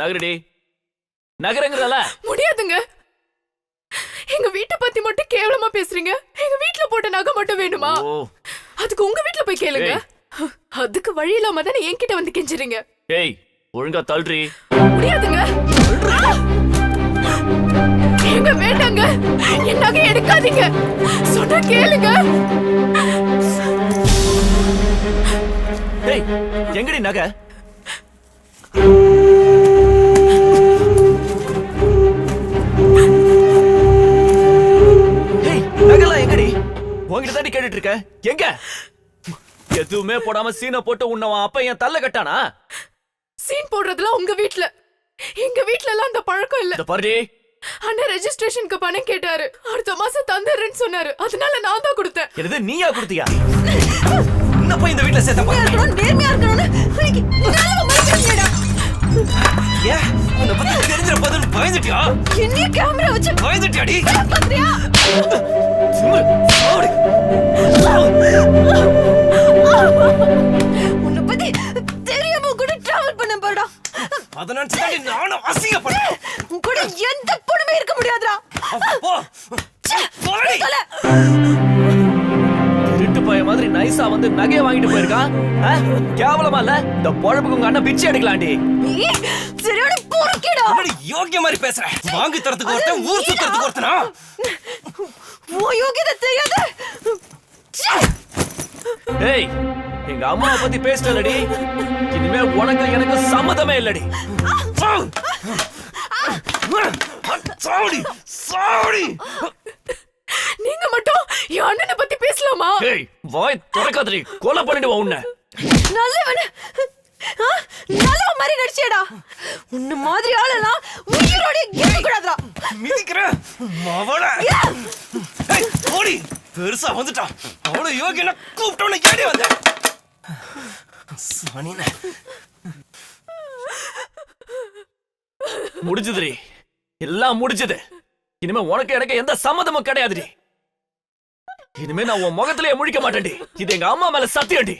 நகரடி. நகரங்கிறல முடியாதுங்க. எங்க வீட்டை பத்தி மட்டும் கேவலமா பேசுறீங்க. எங்க வீட்ல போட்ட நகை மட்டும் வேணுமா? அதுக்கு உங்க வீட்ல போய் கேளுங்க. அதுக்கு வழி இல்லாம தானே என்கிட்ட வந்து கெஞ்சுறீங்க. ஏய் ஒழுங்கா தள்ளுறி முடியாதுங்க. ஏங்க வேண்டாங்க. என் நகை எடுக்காதீங்க. சொன்னா கேளுங்க. ஏய் எங்கடி நகை? உன்கிட்ட தாண்டி கேட்டுட்டு இருக்க எங்க? எதுவுமே போடாம சீனை போட்டு உன்னை உன் அப்பா என் தள்ள கட்டானா? சீன் போடுறதுலாம் உங்க வீட்ல. எங்க வீட்ல எல்லாம் அந்த பழக்கம் இல்ல. இந்த பாருடி. அண்ணன் ரெஜிஸ்ட்ரேஷனுக்கு பணம் கேட்டாரு. அடுத்த மாசம் தந்துடுறேன்னு சொன்னாரு. அதனால நான் தான் கொடுத்தேன். எனது நீயா கொடுத்தியா? என்ன போய் இந்த வீட்ல சேர்த்த பாரு. இருக்கணும் நேர்மையா இருக்கணும்னு உன்னை பத்தி தெரிஞ்சிட போதுன்னு பயந்துட்டியா? என்னைய கேமரா வச்சு பயந்துட்டியாடி? பாக்குறியா அதை நினைச்சு நானும் அசிங்கப்பட்டேன் கூட எந்த பொண்ணுமே இருக்க முடியாதுடா. திருட்டு பைய மாதிரி நைஸா வந்து நகைய வாங்கிட்டு போயிருக்கான் ஆ? கேவலமா இல்ல? இந்த பொழப்புக்கு உங்க அண்ணன் பிச்சை எடுக்கலாண்டி. சரியான பொறுக்கிடா. யோக்கிய மாதிரி பேசுற. வாங்கி தரத்துக்கு ஒருத்தன் ஊர் சுத்துறதுக்கு ஒருத்தனா? உன் யோகியதை தெரியாது. ஏய் எங்க அம்மாவை பத்தி பேசிட்டலடி இனிமே உனக்கு எனக்கு சம்மதமே இல்லடி. சாவடி சாவடி. நீங்க மட்டும் என் அண்ணனை பத்தி பேசலாமா? ஏய் வாய் திறக்காதடி. கொலை பண்ணிடுவா உன்னை. நல்லவன். ஆ? நல்லவன் மாதிரி நடிச்சேடா உன்ன மாதிரி ஆளெல்லாம் உயிரோட இருக்க கூடாதுடா மிதிக்கிற மவள ஏய், ஓடி. பெருசா வந்துட்டான் அவ்வளவு யோகியனா கூப்பிட்டவன ஏடி வந்த சனின முடிஞ்சதுடி. எல்லாம் முடிஞ்சது. இனிமே உனக்கு எனக்கு எந்த சம்மதமும் கிடையாதுடி. இனிமே நான் உன் முகத்திலேயே முழிக்க மாட்டேன்டி. இது எங்க அம்மா மேல சத்தியம்டி.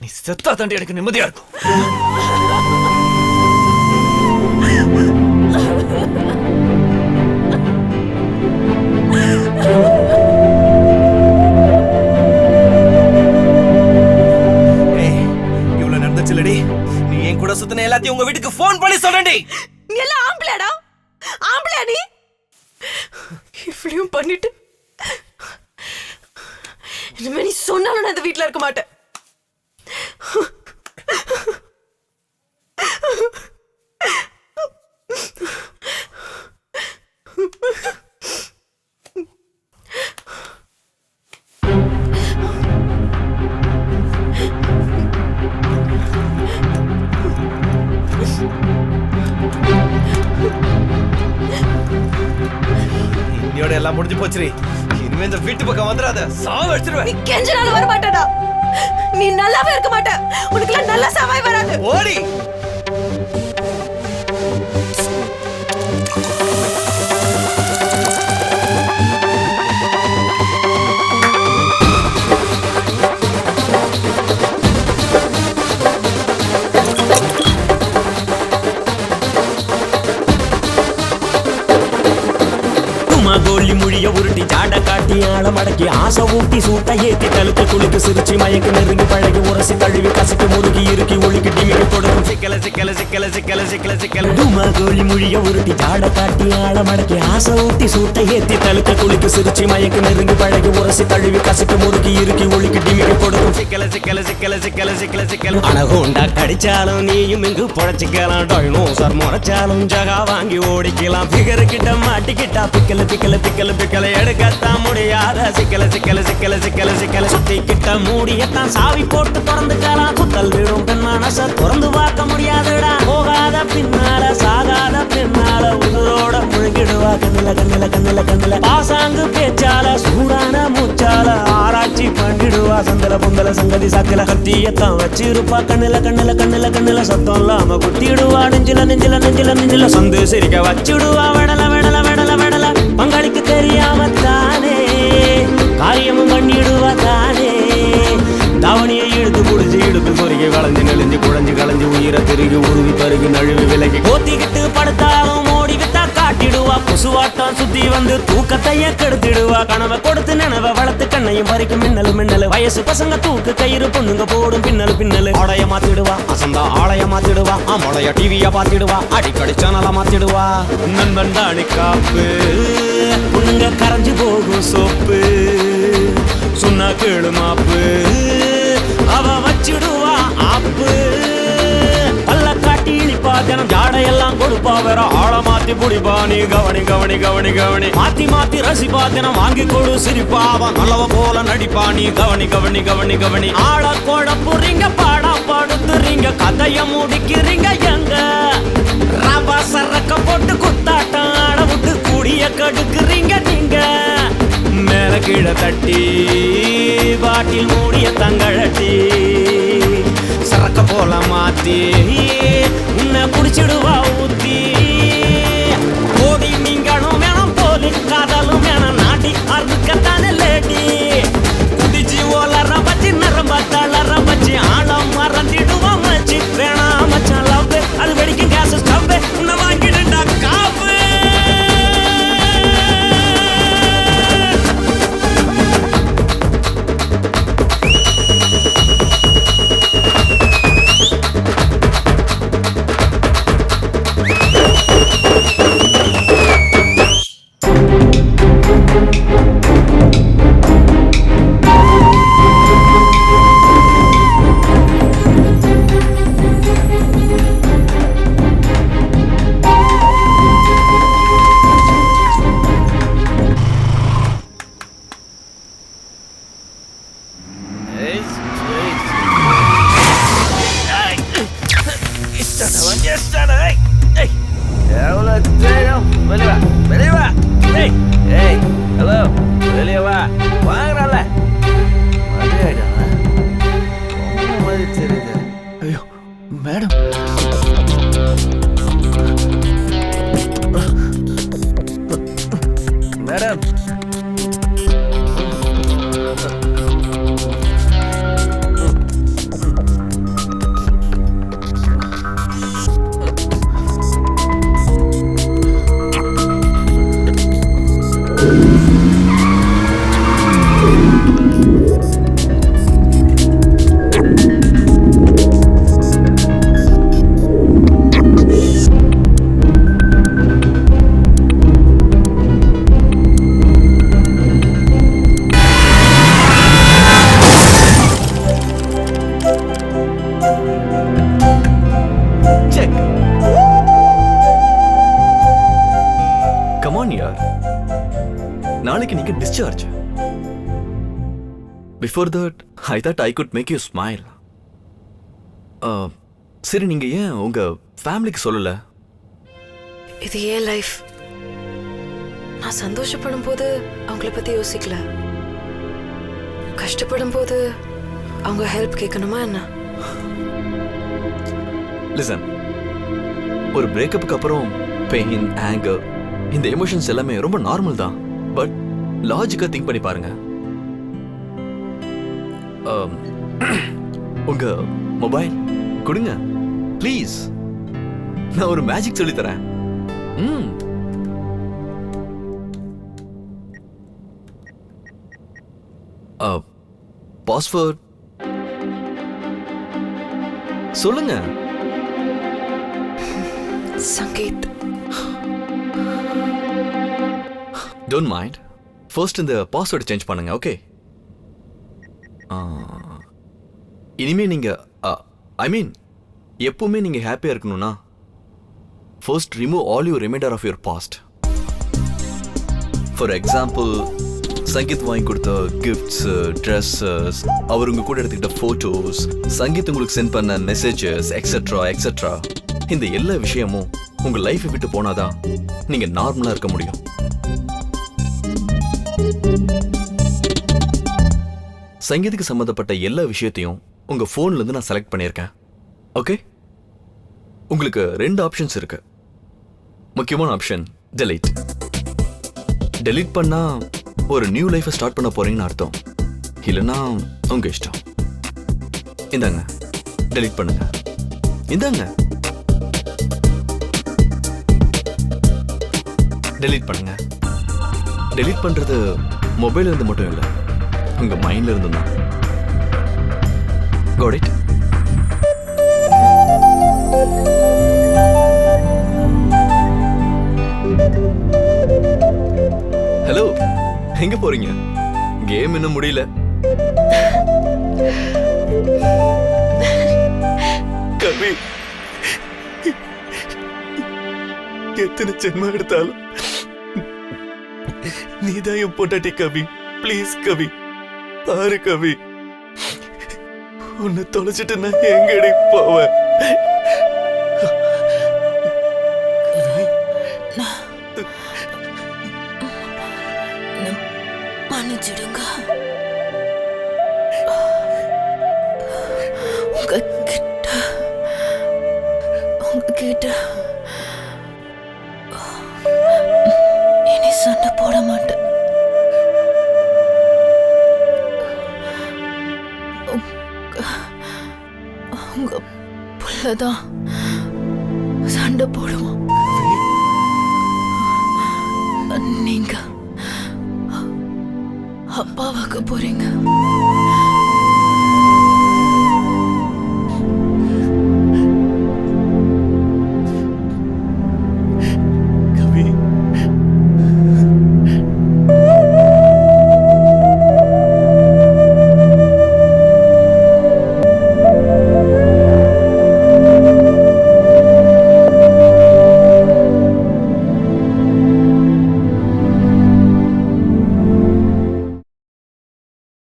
நீ செத்தா தாண்டி எனக்கு நிம்மதியா இருக்கும். பண்ணி போச்சுரி இனிமே இந்த வீட்டு பக்கம் வந்துடாத. சாவ நீ அடிச்சிருவேன். கெஞ்ச நாள் வர மாட்டேடா நீ நல்லாவே இருக்க மாட்ட. உனக்குலாம் நல்ல சவாய் வராது. ஓடி. குழிய உருட்டி ஜாட காட்டி ஆள மடக்கி ஆசை ஊட்டி சூட்ட ஏத்தி தழுத்து குளிக்கு சிரிச்சு மயக்கு நெருங்கி பழகி உரசி தழுவி கசக்கு முருகி இறுக்கி ஒழுக்கி டிமிக்கு தொடரும் சிக்கல சிக்கல சிக்கல சிக்கல சிக்கல சிக்கல. உமா கோழி முழிய உருட்டி ஜாட காட்டி ஆள மடக்கி ஆசை ஊட்டி சூட்ட ஏத்தி தழுத்து குளிக்கு சிரிச்சு மயக்கு நெருங்கி பழகி உரசி தழுவி கசக்கு முருகி இறுக்கி ஒழுக்கி டிமிக்கு தொடரும் சிக்கல சிக்கல சிக்கல சிக்கல சிக்கல சிக்கல. அனகோண்டா கடிச்சாலும் நீயும் இங்கு பொழைச்சிக்கலாம். டைனோசர் முறைச்சாலும் ஜகா வாங்கி ஓடிக்கலாம். பிகர் கிட்ட மாட்டிக்கிட்டா. பிக்கல பிக்கல பிக்கல சிக்கலை எடுக்கத்தான் முடியாத சிக்கல சிக்கல சிக்கல சிக்கல சிக்கல சுத்தி கிட்ட மூடியத்தான் சாவி போட்டு திறந்துக்கலாம் குத்தல் விடும் பெண் மனச திறந்து பார்க்க முடியாதுடா. போகாத பின்னால சாகாத பின்னால உயிரோட முழுகிடுவா. கண்ணில கண்ணில கண்ணில கண்ணில பாசாங்கு பேச்சால சூடான மூச்சால ஆராய்ச்சி பண்ணிடுவா. சந்தல பொந்தல சங்கதி சாக்கல கத்தியத்தான் வச்சிருப்பா. கண்ணில கண்ணில கண்ணில கண்ணில சத்தம் இல்லாம குத்திடுவா. நெஞ்சில நெஞ்சில நெஞ்சில நெஞ்சில சந்து சிரிக்க வச்சிடுவா. வெடல வெடல வெடல வெடல கனவை கொடுத்து நினைவ வளர்த்து கண்ணையும் பறிக்கும் மின்னலு மின்னலு. வயசு பசங்க தூக்கு கயிறு பொண்ணுங்க போடும் பின்னலு பின்னலு. ஆடைய மாத்திடுவா அசந்தா ஆளைய மாத்திடுவா ஆமோடைய டிவிய பாத்திடுவா அடிக்கடி சேனல மாத்திடுவா. நண்பன் தானி காப்பு பொண்ணுங்க கரைஞ்சு போகும் சோப்பு. சொன்னா கேளு மாப்பு அவ வச்சிடுவா ஆப்பு. காட்டி ஜாடையெல்லாம் கொடுப்பா வேற ஆள மாத்தி புடிப்பா. நீ கவனி கவனி கவனி கவனி. மாத்தி மாத்தி ரசிப்பா தினம் வாங்கி கொடு சிரிப்பா. அவன் நல்லவ போல நடிப்பா. நீ கவனி கவனி கவனி கவனி. ஆள குழப்புறீங்க பாடா படுத்துறீங்க கதைய முடிக்கிறீங்க எங்க? ரவா சரக்க போட்டு குத்தாட்டம் ஆட விட்டு கூடிய கடுக்குறீங்க நீங்க. மேல கீழே தட்டி பாட்டில் மூடிய தங்கழட்டி. சரக்க போல மாத்தி என்ன குடிச்சிடுவா ஊத்தி. ஓடி நீங்களும் வேணும் போலி காதலும் வேணும் நாட்டி அறுக்கத்தானே lady before that I thought I could make you smile சரி நீங்க ஏன் உங்க ஃபேமிலிக்கு சொல்லல? இது ஏன் லைஃப் நான் சந்தோஷப்படும் போது அவங்கள பத்தி யோசிக்கல. கஷ்டப்படும் போது அவங்க ஹெல்ப் கேட்கணுமா என்ன? லிசன் ஒரு பிரேக்கப்புக்கு அப்புறம் பெயின் ஆங்கர் இந்த எமோஷன்ஸ் எல்லாமே ரொம்ப நார்மல் தான். பட் லாஜிக்கா திங்க் பண்ணி பாருங்க. Um, உங்க மொபைல் கொடுங்க. ப்ளீஸ் நான் ஒரு மேஜிக் சொல்லி தரேன். ம். பாஸ்வேர்ட் சொல்லுங்க. சங்கீத். டோன்ட் மைண்ட் ஃபர்ஸ்ட் இந்த பாஸ்வேர்டு சேஞ்ச் பண்ணுங்க ஓகே இனிமே நீங்கள் ஐ மீன் எப்பவுமே நீங்கள் ஹாப்பியாக இருக்கணும்னா first remove all you reminder of your past for example Sangeeth வாங்கி கொடுத்த கிஃப்ட்ஸ் ட்ரெஸ்ஸஸ் அவர் உங்க கூட எடுத்துக்கிட்ட ஃபோட்டோஸ் சங்கீத் உங்களுக்கு சென்ட் பண்ண மெசேஜஸ் எக்ஸட்ரா எக்ஸட்ரா இந்த எல்லா விஷயமும் உங்க லைஃபை விட்டு போனாதான் நீங்க நார்மலா இருக்க முடியும். சங்கீதுக்கு சம்மந்தப்பட்ட எல்லா விஷயத்தையும் உங்கள் ஃபோன்லேருந்து நான் செலக்ட் பண்ணியிருக்கேன். ஓகே உங்களுக்கு ரெண்டு ஆப்ஷன்ஸ் இருக்கு. முக்கியமான ஆப்ஷன் டெலிட் டெலீட் பண்ணால் ஒரு நியூ லைஃபை ஸ்டார்ட் பண்ண போகிறீங்கன்னு அர்த்தம். இல்லைன்னா உங்கள் இஷ்டம். இந்தாங்க டெலிட் பண்ணுங்க. இந்தாங்க. டெலீட் பண்ணுங்க. டெலீட் பண்ணுறது மொபைல் இருந்து மட்டும் இல்லை. உங்க மைண்ட்ல இருந்து தான் Got it? ஹலோ எங்க போறீங்க? கேம் இன்னும் முடியல. கவி. எத்தனை ஜென்மம் எடுத்தாலும் நீதான் என் பொண்டாட்டி கவி. ப்ளீஸ் கவி. பாரு கவி. உன்னை தொலைச்சிட்டு நான் எங்கடி போவேன். மன்னிச்சிடுங்க. உங்க- உங்க புள்ளதான் சண்டை போடுவோம். நீங்க அப்பாவாக்க போறீங்க.